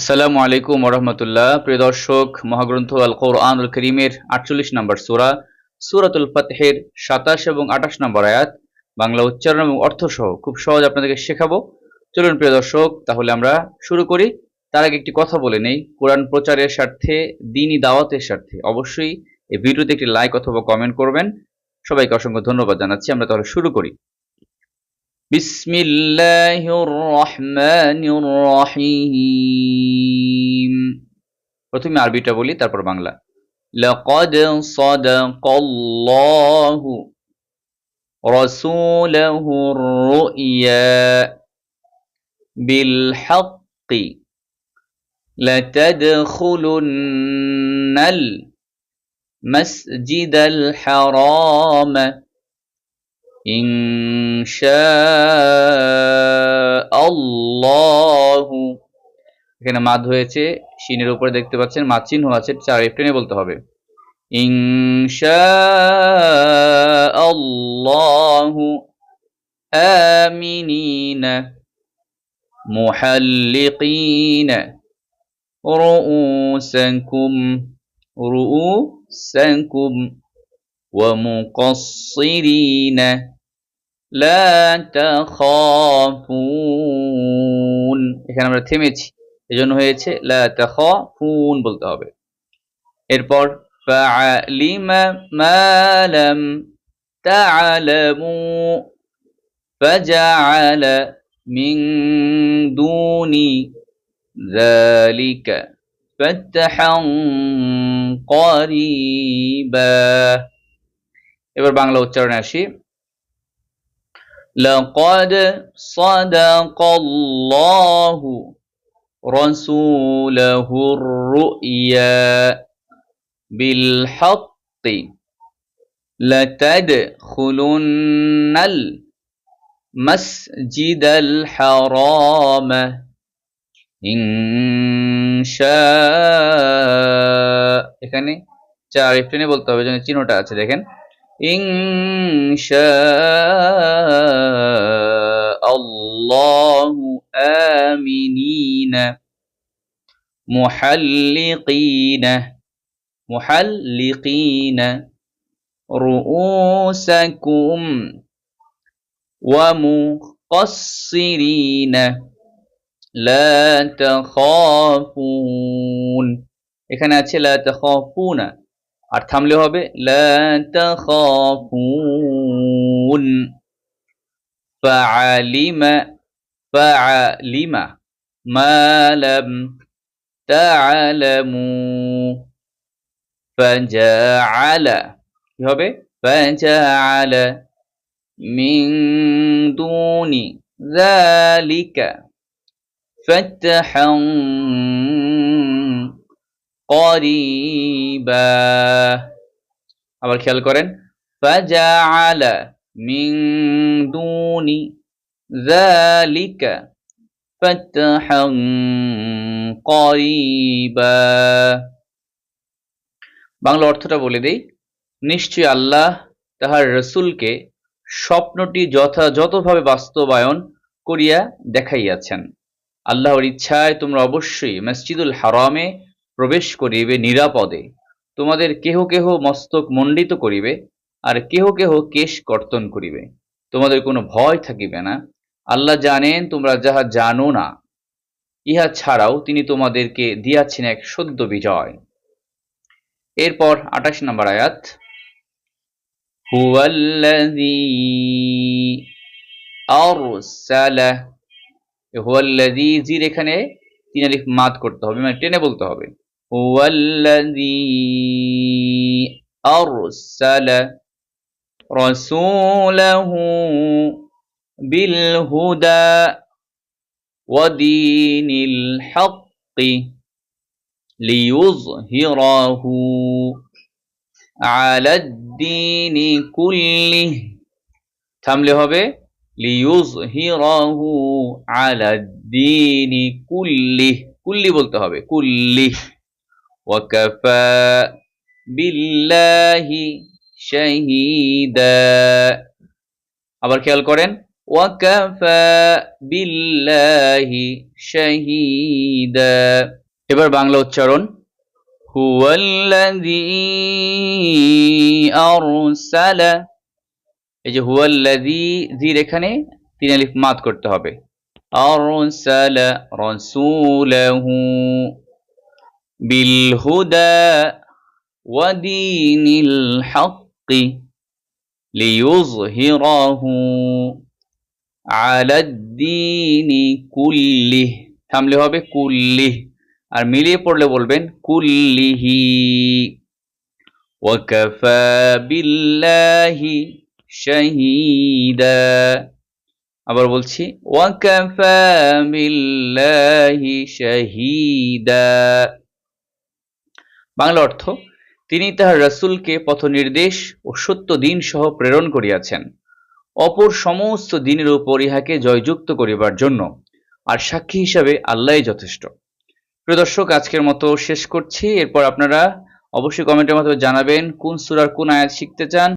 আসসালামু আলাইকুম ওরহমতুল্লাহ প্রিয় দর্শক, মহাগ্রন্থ আল কোরআনুল করিমের আটচল্লিশ নম্বর সুরা, সূরাতুল ফাতহের সাতাশ এবং আঠাশ নম্বর আয়াত, বাংলা উচ্চারণ এবং অর্থ সহ খুব সহজ আপনাদেরকে শেখাবো। চলুন প্রিয় দর্শক, তাহলে আমরা শুরু করি। তার আগে একটি কথা বলে নেই, কোরআন প্রচারের স্বার্থে, দিনই দাওয়াতের স্বার্থে অবশ্যই এই ভিডিওতে একটি লাইক অথবা কমেন্ট করবেন। সবাইকে অসংখ্য ধন্যবাদ জানাচ্ছি, আমরা তাহলে শুরু করি। بسم الله الرحمن الرحيم প্রথমে আরবিটা বলি তারপর বাংলা لقد صدق الله رسوله الرؤيا بالحق لتدخلن المسجد الحرام ইনশাআল্লাহু এখানে মাদ হয়েছে শিনের উপরে দেখতে পাচ্ছেন মাদ চিহ্ন আছে চার টেনে বলতে হবে ইনশাআল্লাহু আমিনিনা মুহাল্লিকিনা رؤوسكم رؤوسكم ومقصرين لا تخافون এখানে আমরা থেমেছি এজন্য হয়েছে লা তাখাফুন বলতে হবে এরপর فعلم ما لم تعلموا فجعل من دون ذلك فتحا قريبا এবার বাংলা উচ্চারণে আসি لقد صدق الله رسوله الرؤيا بالحق لتدخلن المسجد الحرام إن شاء এখানে চার টেনে বলতে হবে যেন চিহ্নটা আছে দেখেন الله آمنين محلقين محلقين رؤوسكم ومقصرين لا تخافون এখানে আছে لا تخافون আর থামলে হবে লা তাখাফুন ফাআলিমা ফাআলিমা মা লাম তা'লামু ফাজাআলা কি হবে ফাজাআলা মিন দুনি যালিকা ফাতহান আবার খেয়াল করেন বাংলা অর্থটা বলে দেই, নিশ্চয়ই আল্লাহ তাহার রসুলকে স্বপ্নটি যথাযথভাবে বাস্তবায়ন করিয়া দেখাইয়াছেন। আল্লাহর ইচ্ছায় তোমরা অবশ্যই মসজিদুল হারামে প্রবেশ করিবে নিরাপদে। তোমাদের কেহ কেহ মস্তক মণ্ডিত করিবে, আর কেহ কেহ কেশ কর্তন করিবে। তোমাদের কোনো ভয় থাকিবে না। আল্লাহ জানেন, তোমরা যাহা জানো না, ইহা ছাড়াও তিনি তোমাদেরকে দিয়াছেন এক সদ্য বিজয়। এরপর আঠাশ নম্বর আয়াত। হুয়াল্লাযী জির এখানে তিন আলিফ মাদ করতে হবে মানে টেনে বলতে হবে। হুয়াল্লাযী আরসালা রাসূলাহু বিল হুদা ودين الحق ليظهره على الدين كله থামলে হবে লিউজহিরাহু আলা দ্বীনি কুল্লি কুল্লি বলতে হবে কুল্লি ওয়াকাফা বিল্লাহি শাহিদা আবার খেয়াল করেন ওয়াকাফা বিল্লাহি শাহিদা এবার বাংলা উচ্চারণ, হুয়াল্লাযী আরসালা, এই যে হুয়াল্লাযী, জির এখানে তিন আলিফ মাদ করতে হবে, আরসালা রাসূলাহু বিল হুদা ওয়া দীনিল হাক্কি লিইয়ুযহিরাহু আলা দ্দীনি কুল্লিহ থামলে হবে কুল্লিহ আর মিলিয়ে পড়লে বলবেন কুল্লিহি ওয়াকাফা বিল্লাহি শাহিদা আবার বলছি ওয়াকাফা বিল্লাহি শাহিদা বাংলা অর্থ, তিনি তাহার রাসুলকে পথ নির্দেশ ও সত্য দিন সহ প্রেরণ করিয়াছেন। অপর সমস্ত দিনের উপর ইহাকে জয়যুক্ত করিবার জন্য আর সাক্ষী হিসাবে আল্লাহ যথেষ্ট। প্রিয় দর্শক, আজকের মতো শেষ করছি। এরপর আপনারা অবশ্যই কমেন্টের মাধ্যমে জানাবেন কোন সুরার কোন আয়াত শিখতে চান।